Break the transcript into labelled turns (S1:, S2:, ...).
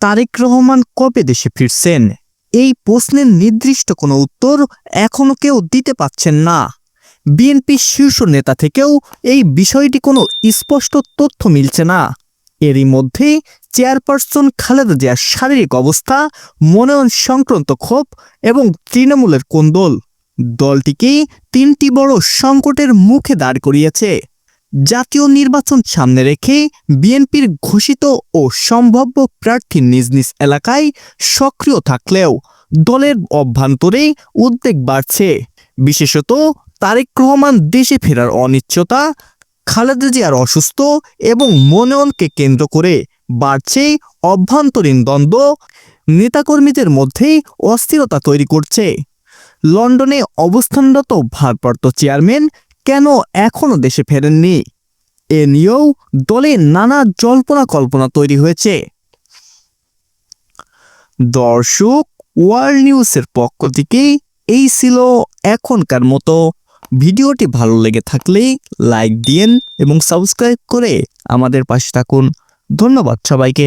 S1: তারেক রহমান কবে দেশে ফিরছেন? এই প্রশ্নের নির্দিষ্ট কোনো উত্তর এখনও কেউ দিতে পারছেন না। বিএনপির শীর্ষ নেতা থেকেও এই বিষয়টি কোনো স্পষ্ট তথ্য মিলছে না। এরই মধ্যে চেয়ারপারসন খালেদা জিয়ার শারীরিক অবস্থা, মনোনয়ন সংক্রান্ত ক্ষোভ এবং তৃণমূলের কোন্দল। দলটিকে তিনটি বড় সংকটের মুখে দাঁড় করিয়েছে। জাতীয় নির্বাচন সামনে রেখে বিএনপির ঘোষিত ও সম্ভাব্য প্রার্থী নিজ নিজ এলাকায় সক্রিয় থাকলেও দলের অভ্যন্তরে উদ্বেগ বাড়ছে। বিশেষত তারেক রহমান দেশে ফেরার অনিশ্চয়তা, খালেদা জিয়ার অসুস্থ এবং মনোনয়নকে কেন্দ্র করে বাড়ছে অভ্যন্তরীণ দ্বন্দ্ব। নেতাকর্মীদের মধ্যেই অস্থিরতা তৈরি করছে। লন্ডনে অবস্থানরত ভারপ্রাপ্ত চেয়ারম্যান কেন এখনও দেশে ফেরেননি? এ নিয়েও দলে নানা জল্পনা কল্পনা তৈরি হয়েছে। দর্শক, ওয়ার্ল্ড নিউজের পক্ষ থেকে এই ছিল এখনকার মতো। ভিডিওটি ভালো লেগে থাকলে লাইক দিন এবং সাবস্ক্রাইব করে আমাদের পাশে থাকুন। ধন্যবাদ সবাইকে।